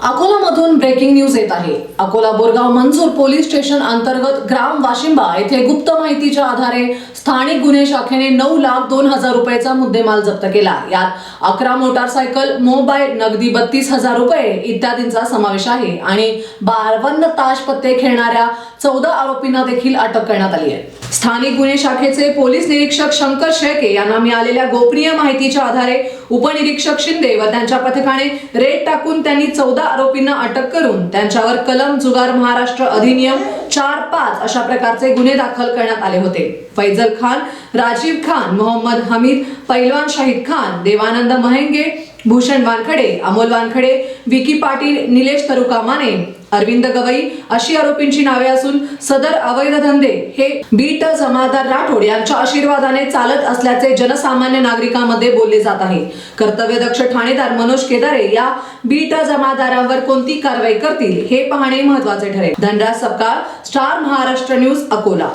अकोलामधून breaking news येत आहे. अकोला बोरगाव मंजूर पोलीस स्टेशन अंतर्गत ग्राम वाशिंबा येथे गुप्त माहितीच्या आधारे स्थानिक गुन्हे शाखेने नऊ लाख दोन हजार रुपयाचा मुद्देमाल जप्त केला. यात अकरा मोटारसायकल मोबाईल नगदी बत्तीस हजार रुपये इत्यादींचा समावेश आहे आणि बावन्न ताश पत्ते खेळणाऱ्या चौदा आरोपींना देखील अटक करण्यात आली आहे. स्थानिक गुन्हे शाखेचे पोलीस निरीक्षक शंकर शेळके यांना मिळालेल्या गोपनीय माहितीच्या आधारे उपनिरीक्षक शिंदे व त्यांच्या पथकाने रेड टाकून त्यांनी चौदा आरोपींना अटक करून त्यांच्यावर कलम जुगार महाराष्ट्र अधिनियम चार पाच अशा प्रकारचे गुन्हे दाखल करण्यात आले होते. फैजल खान राजीव खान मोहम्मद हमीद पैलवान शाहिद खान देवानंद महेंगे भूषण वानखडे अमोल वानखडे विकी पाटील निलेश तरुकामाने अरविंद गवई अशी आरोपींची नावे असून सदर अवैध धंदे हे बीट जमादार राठोड यांच्या आशीर्वादाने चालत असल्याचे जनसामान्य नागरिकांमध्ये बोलले जात आहे. कर्तव्यदक्ष ठाणेदार मनोज केदारे या बीट जमादारांवर कोणती कारवाई करतील हे पाहणे महत्त्वाचे ठरेल. Dhanraj Sapkal star Maharashtra news Akola.